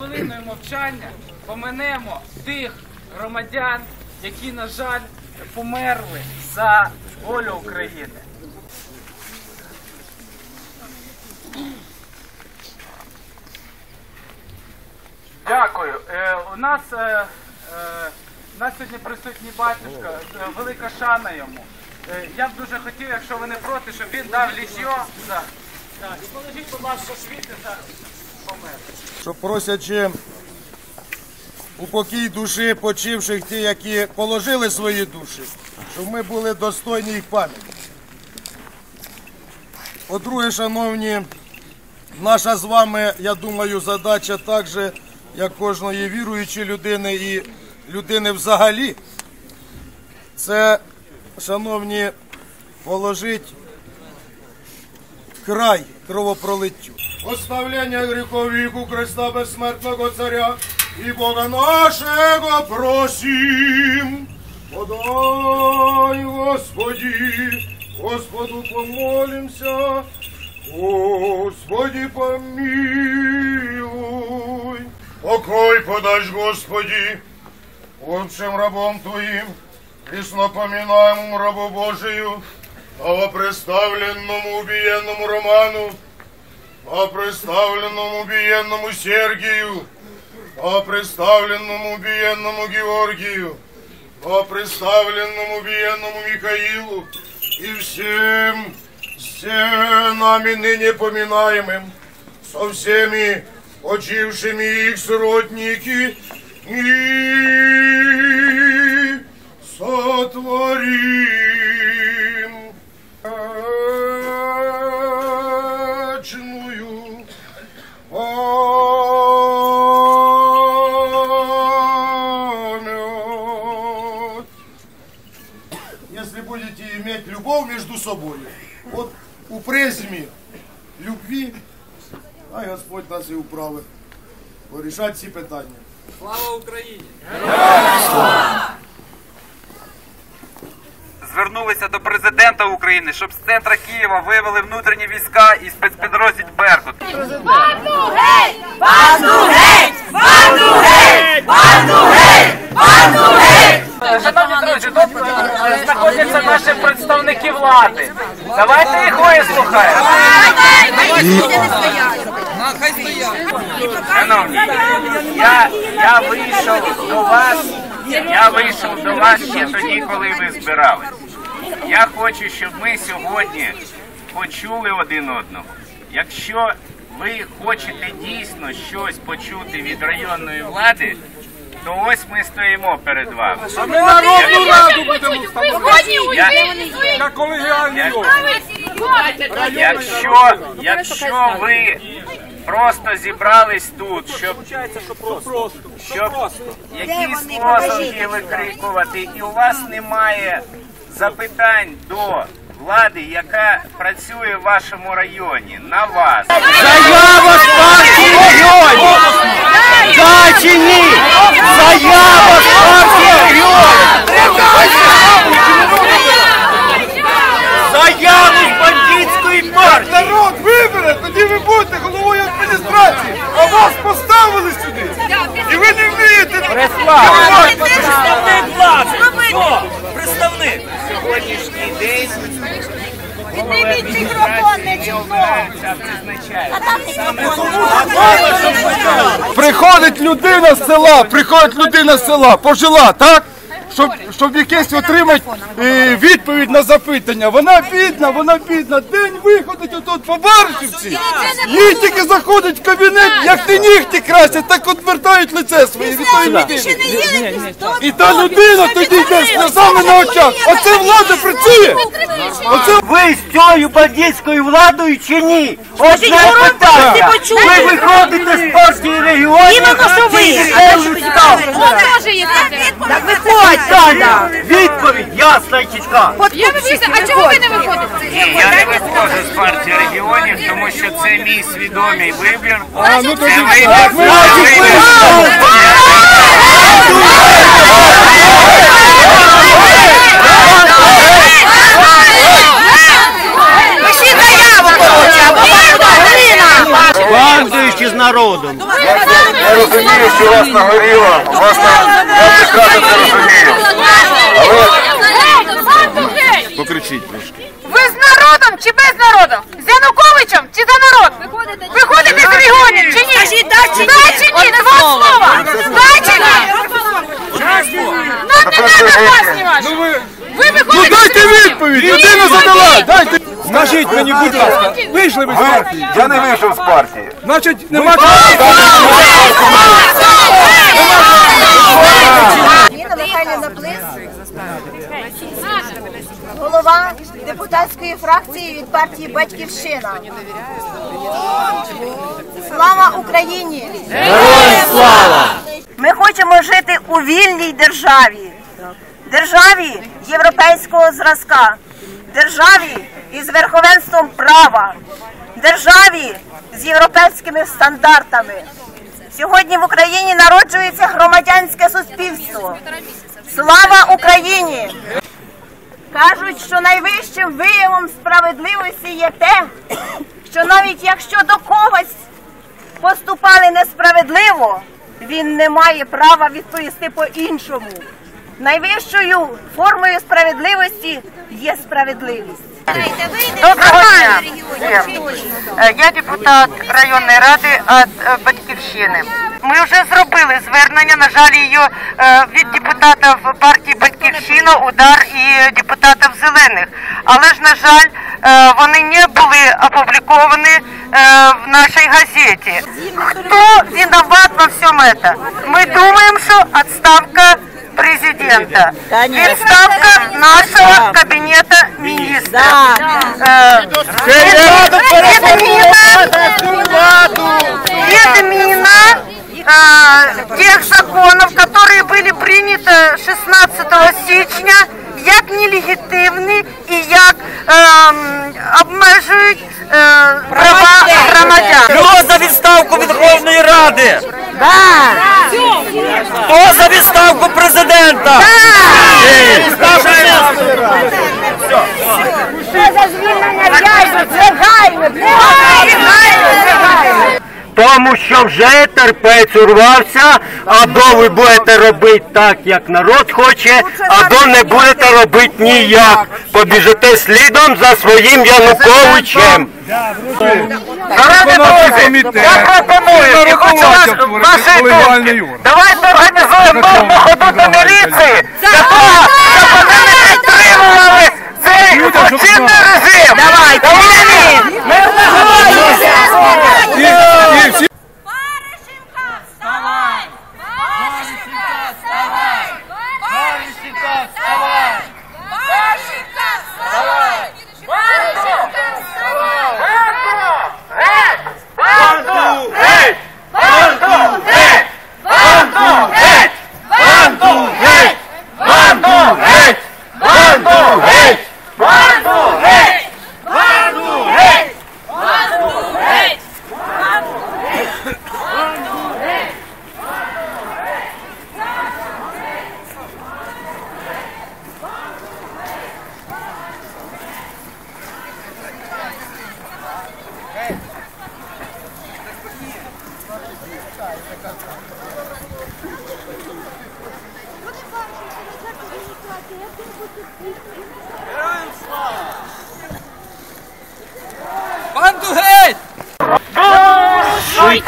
Хвилиною мовчання поминемо тих громадян, які, на жаль, померли за волю України. Дякую. Е, у нас е, е, у нас сьогодні присутній батюшка, велика шана йому. Я б дуже хотів, якщо ви не проти, щоб він дав лічо. Да. І положіть, будь ласка, світи за помер. Що просячи у покій душі почивших ті, які положили свої душі, щоб ми були достойні їх пам'яті. По-друге, шановні, наша з вами, я думаю, задача так же, як кожної віруючої людини і людини взагалі, це, шановні, положить край кровопролиттю. Оставлення гріхов віку Христа безсмертного царя і Бога нашого просим. Подай, Господи, Господу помолимся, Господи помилуй. Покой подашь, Господи, лучшим рабом Твоим, преснопоминаемому рабу Божию, новопредставленному убиенному Роману, новопредставленному убиенному Сергию, новопредставленному убиенному Георгию, новопредставленному убиенному Михаилу! И всем, всем нами ныне поминаемым, со всеми почившими их сродники и сотворим собой, вот у призмі любви, а Господь нас і управить вирішати ці питання. Слава Україні! звернулися до президента України, щоб з центра Києва вивели внутрішні війська і спецпідрозділ Беркут. Банду геть! Банду геть! Банду геть! Банду геть! Банду геть! Шановні друзі, тут знаходяться наші представники влади. Давайте їх вислухаємо. Шановні, я, я вийшов до вас, я вийшов до вас ще тоді, коли ви збирались. Я хочу, щоб ми сьогодні почули один одного. Якщо ви хочете дійсно щось почути від районної влади, то ось ми стоїмо перед вами. Ми народну раду будемо колегіальні Якщо, якщо ви просто зібрались тут, щоб, щоб якісь лозунги викрикувати, і у вас немає запитань до влади, яка працює в вашому районі, на вас. Заява з партії регіонів! Чи ні? Заява з партії регіонів! Заяву з бандитської партії! Народ вибере, тоді ви будете головою адміністрації, а вас поставили сюди. І ви не вмієте. Представник влади! Хто? Представник! Сьогоднішній день Підніміть мікрофон, не чутно. А там мікрофон. Приходить людина з села, приходить людина з села, пожила, так? Щоб, щоб якесь отримати е, відповідь на запитання. Вона бідна, вона бідна. День виходить отут по Баришівці. Їй тільки заходить в кабінет, як ти нігті красять, так відвертають лице своє від тої людини. І та людина тоді йде з сльозами на очах. Оце влада працює. Оце Ви з цією бандитською владою чи ні? Одне питання. Ви виходите з партії регіонів? Іменно що ви! Так виходь, Таня! Відповідь ясна і чітка. Я вибачте, а чого ви не виходите? Ні, я не виходжу з партії регіонів, тому що це мій свідомий вибір. А, ну тоді Це вибір. ми це вибір. Бандуючи з народом. Я розумію, що вас нагоріло, вас на... я прекрасно це розумію. Покричіть трошки. Ви з народом чи без народу? З Януковичем чи за народ? Виходите з регіонів чи ні? Скажіть, да чи ні? Да чи ні? Два слова. Да чи ні? Ну не треба вас знімати. Ну ви... Ви Ну виходите дайте відповідь! Людина задала! Дайте! Скажіть мені, будь ласка, вийшли ви з партії? Я не вийшов з партії. Значить, нема Ніна Михайлівна Плис, голова депутатської фракції від партії Батьківщина. Слава Україні! Ми хочемо жити у вільній державі, державі європейського зразка, державі із верховенством права, державі з європейськими стандартами. Сьогодні в Україні народжується громадянське суспільство. Слава Україні! Кажуть, що найвищим виявом справедливості є те, що навіть якщо до когось поступали несправедливо, він не має права відповісти по-іншому. Найвищою формою справедливості є справедливість. Доброго дня. Е, Я депутат районної ради від е, Батьківщини. Ми вже зробили звернення, на жаль, її е, від депутатів партії Батьківщина, удар і депутатів зелених. Але ж, на жаль, вони не були опубліковані в нашій газеті. Хто виноват во всьому це? Ми думаємо, що відставка президента. Конечно. Нашего кабинета министра. Да. Э, э, э, тех законов, которые были приняты 16 січня, як нелегітимні и як э, обмежують права громадян. Його за відставку від Верховної Ради. О за відставку президента? Все за звільнення в'язнів! Негайно! Негайно! Тому що вже терпець урвався, або ви будете робити так, як народ хоче, або не будете робити ніяк. Побіжите слідом за своїм Януковичем. комітет. Я пропоную, і хочу вас, вашої думки. Давайте організуємо мирну ходу до міліції, для того, щоб вони не підтримували Оцінний режим! Давай, Давай! Ми вмагаємося!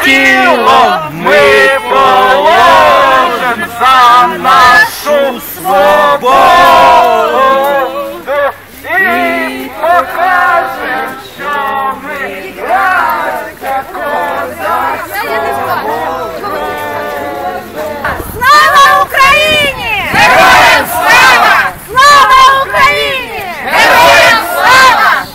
Тіло ми положим за нашу свободу і покажем, що ми братська Слава Україні! Героям слава! Слава Україні! Героям слава!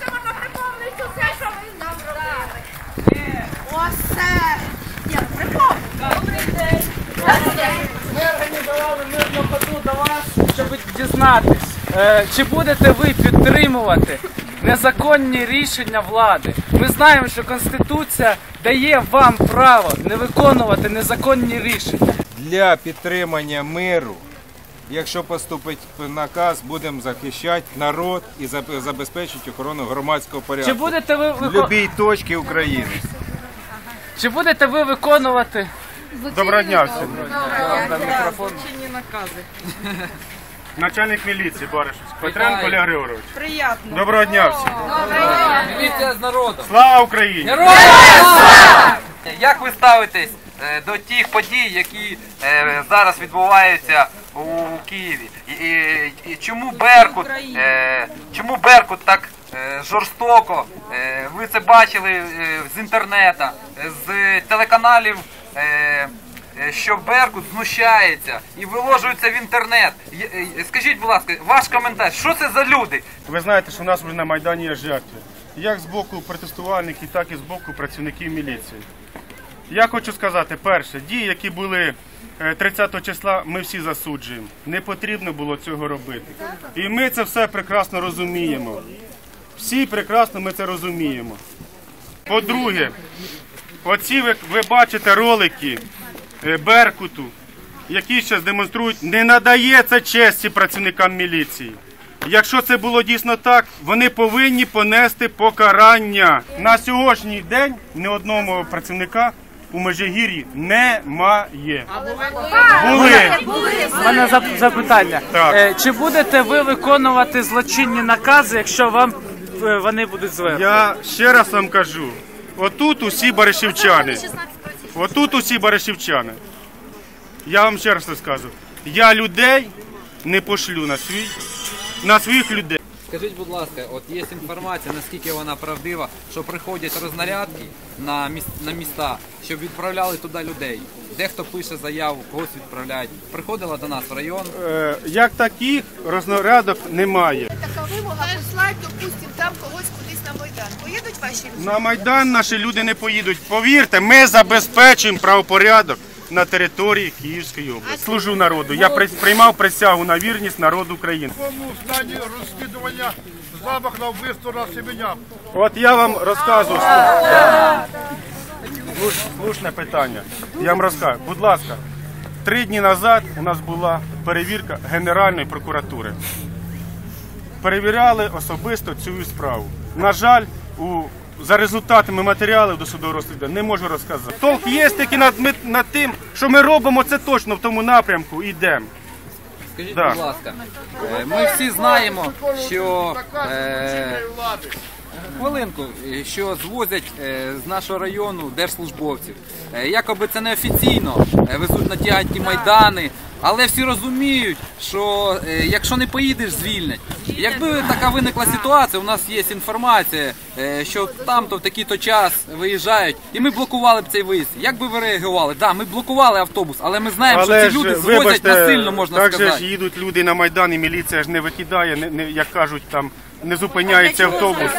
Це можна припомнити все, що ви нам робили. Оце! Я припомню. Ми організували мирну ходу до вас, щоб дізнатись, е, чи будете ви підтримувати незаконні рішення влади. Ми знаємо, що Конституція дає вам право не виконувати незаконні рішення. для підтримання миру Якщо поступить наказ, будемо захищати народ і забезпечити охорону громадського Чи порядку будете ви в будь-якій точці України. чи будете ви виконувати Доброго дня всім. мікрофон? Начальник міліції Баришевський. Петренко Олег Григорович. Приятно. Доброго дня всім. Міліція з народом. Слава Україні! Як ви ставитесь е, до тих подій, які е, зараз відбуваються у, Києві? І, чому Беркут, е, чому Беркут так жорстоко? Ви це бачили з інтернету, з телеканалів. Е, е, що Беркут знущається і виложується в інтернет. Е, Скажіть, будь ласка, ваш коментар, що це за люди? Ви знаєте, що в нас вже на Майдані є жертви. Як з боку протестувальників, так і з боку працівників міліції. Я хочу сказати, перше, дії, які були е, 30 числа, ми всі засуджуємо. Не потрібно було цього робити. І ми це все прекрасно розуміємо. Всі прекрасно ми це розуміємо. По-друге, оці ви, ви бачите ролики е, Беркуту, які зараз демонструють, не надає це честі працівникам міліції. Якщо це було дійсно так, вони повинні понести покарання. На сьогоднішній день ні одного працівника у Межигір'ї немає. Були. У мене зап- запитання. Так. Е, Чи будете ви виконувати злочинні накази, якщо вам е, вони будуть звернені? Я ще раз вам кажу: отут усі баришівчани. Отут усі баришівчани. Я вам ще раз скажу. Я людей не пошлю на свій, на своїх людей. Скажіть, будь ласка, от є інформація, наскільки вона правдива, що приходять рознарядки на, міс... на міста, щоб відправляли туди людей. Дехто пише заяву, когось відправляють. Приходила до нас в район. Е, як таких рознарядок немає. Поїдуть ваші люди? На Майдан наші люди не поїдуть. Повірте, ми забезпечуємо правопорядок на території Київської області. Служу народу. Я при- приймав присягу на вірність народу України. Кому стані розслідування замах на вбивство на Семеня? От я вам розказую. Слуш- Слушне питання. Я вам розкажу. Будь ласка, три дні назад у нас була перевірка Генеральної прокуратури. Перевіряли особисто цю справу. На жаль, у, за результатами матеріалів до судового розслідування не можу розказати. Толк є тільки над, ми- над тим, що ми робимо це точно в тому напрямку і йдемо. Скажіть, Да. будь ласка, е, ми всі знаємо, що е, хвилинку, е, що звозять е, з нашого району держслужбовців. Е, Якоби це неофіційно, е, везуть на ті антимайдани, але всі розуміють, що якщо не поїдеш, звільнять. Якби така виникла ситуація, у нас є інформація, що там-то в такий-то час виїжджають, і ми блокували б цей виїзд. Як би ви реагували? Так, да, ми блокували автобус, але ми знаємо, що ці люди звозять насильно, можна так же ж їдуть люди на Майдан, і міліція ж не викидає, не, не, як кажуть, там не зупиняється автобус.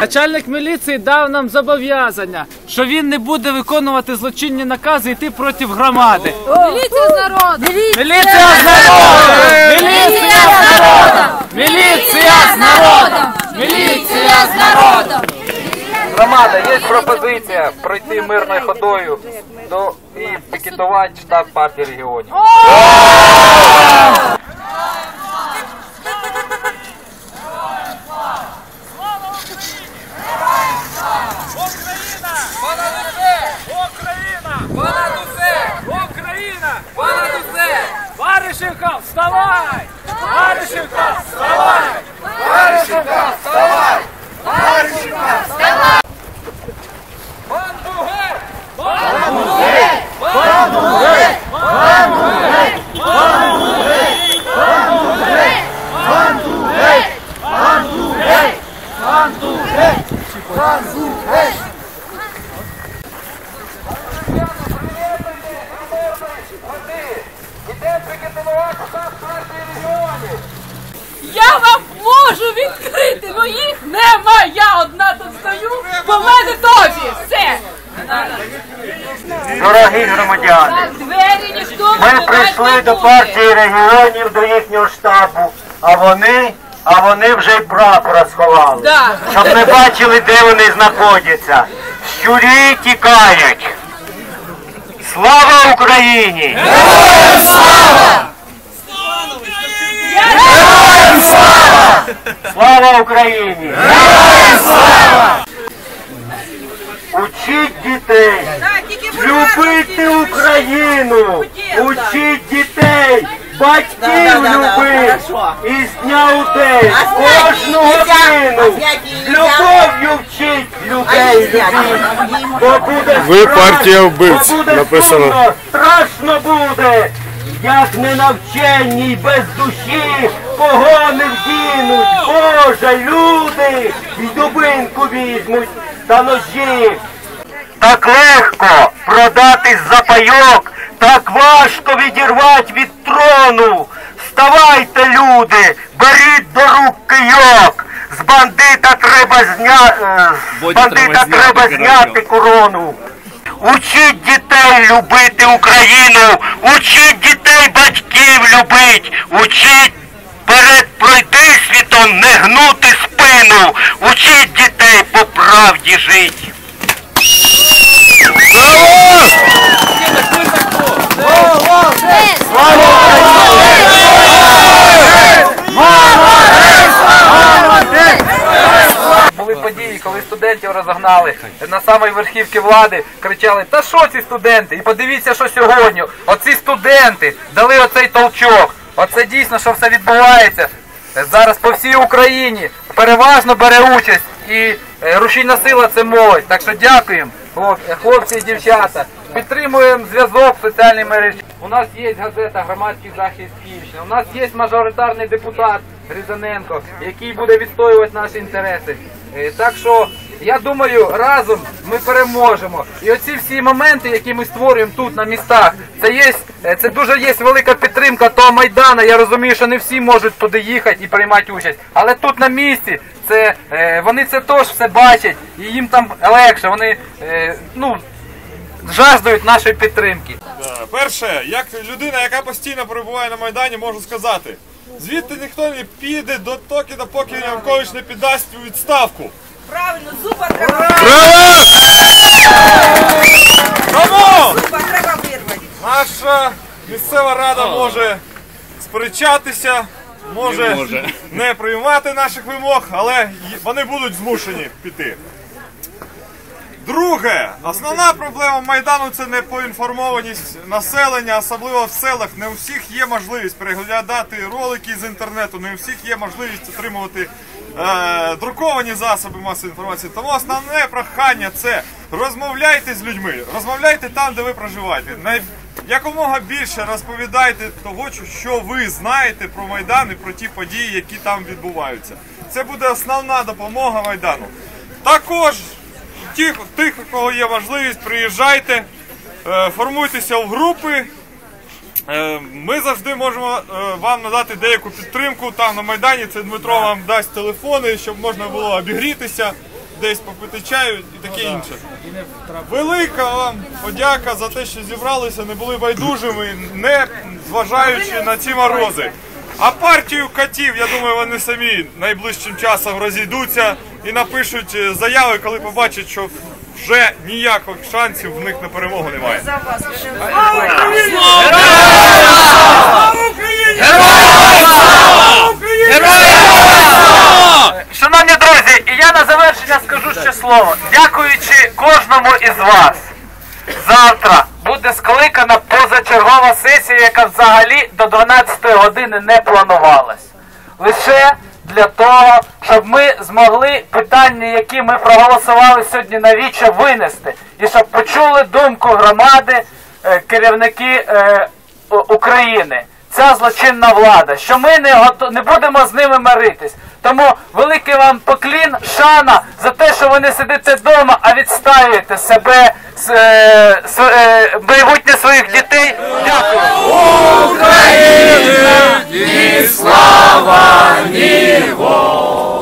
Начальник міліції дав нам зобов'язання, що він не буде виконувати злочинні накази йти проти громади. Міліція з народу! Міліція з народом! Міліція з народом! Міліція з народом! Міліція з народом! Громада, є пропозиція пройти мирною ходою до і пікетувати штаб партії регіонів. Аришенков, вставай! Аришенков, вставай! Ми прийшли до партії регіонів, до їхнього штабу, а вони, а вони вже й прапора сховали. Да. Щоб ми бачили, де вони знаходяться. Щурі тікають. Слава Україні! Слава Слава Україні! Учіть дітей! Любити Україну! Учіть дітей! Батьків любити! Із дня у день! Кожну годину! Любов'ю вчіть людей любіть! Бо буде Ви страшно, партія вбивць, бо буде написано. сумно, Страшно буде! Як не навчені й без душі, кого не вдінуть, Боже, люди, й дубинку візьмуть та ножі. Так легко продатись за пайок, так важко відірвати від трону. Вставайте, люди, беріть до рук кийок. З бандита треба зня... е, з бандита треба зняти корону. Учіть дітей любити Україну, учіть дітей батьків любить, учіть перед пройти світом не гнути спину, учіть дітей по правді жить. Були події, коли студентів розогнали на самій верхівці влади, кричали, та що ці студенти? І подивіться, що сьогодні. Оці студенти дали оцей толчок. Оце дійсно, що все відбувається. Зараз по всій Україні переважно бере участь і е, рушійна сила це молодь. Так що дякуємо, хлопці і дівчата. Підтримуємо зв'язок в соціальній мережі. У нас є газета Громадський захист Київщини. У нас є мажоритарний депутат Різаненко, який буде відстоювати наші інтереси. Е, Так що я думаю, разом ми переможемо. І оці всі моменти, які ми створюємо тут на містах, це є е, це дуже є велика підтримка того майдану. Я розумію, що не всі можуть туди їхати і приймати участь. Але тут на місці це е, вони це теж все бачать, і їм там легше. Вони е, ну жаждують нашої підтримки. Перше, як людина, яка постійно перебуває на Майдані, можу сказати, звідти ніхто не піде до токи, допоки Янкович не піддасть у відставку. Правильно, зуба треба Тому зуба треба вирвати. наша місцева рада може сперечатися, може не приймати наших вимог, але вони будуть змушені піти. Друге, основна проблема Майдану це не поінформованість населення, особливо в селах. Не у всіх є можливість переглядати ролики з інтернету, не у всіх є можливість отримувати е, друковані засоби масової інформації. Тому основне прохання це розмовляйте з людьми, розмовляйте там, де ви проживаєте. Най... Якомога більше розповідайте того, що ви знаєте про Майдан і про ті події, які там відбуваються. Це буде основна допомога Майдану. Також Ті, тих, у кого є можливість, приїжджайте, е, формуйтеся в групи. Е, Ми завжди можемо е, вам надати деяку підтримку. Там на Майдані це Дмитро вам дасть телефони, щоб можна було обігрітися, десь попити чаю і таке інше. Велика вам подяка за те, що зібралися, не були байдужими, не зважаючи на ці морози. А партію катів, я думаю, вони самі найближчим часом розійдуться і напишуть е, заяви, коли побачать, що вже ніяких шансів в них на перемогу немає. Шановні друзі, і я на завершення скажу ще слово. Дякуючи кожному із вас. Завтра буде скликана позачергова сесія, яка взагалі до 12 години не планувалась. Лише для того, щоб ми змогли питання, які ми проголосували сьогодні на віче, винести. І щоб почули думку громади, е, керівники е, України. Ця злочинна влада, що ми не не будемо з ними миритись. Тому великий вам поклін, шана за те, що ви не сидите вдома, а відстаюєте себе, е, е, майбутнє своїх дітей. Дякую. Ні слава, ні воля.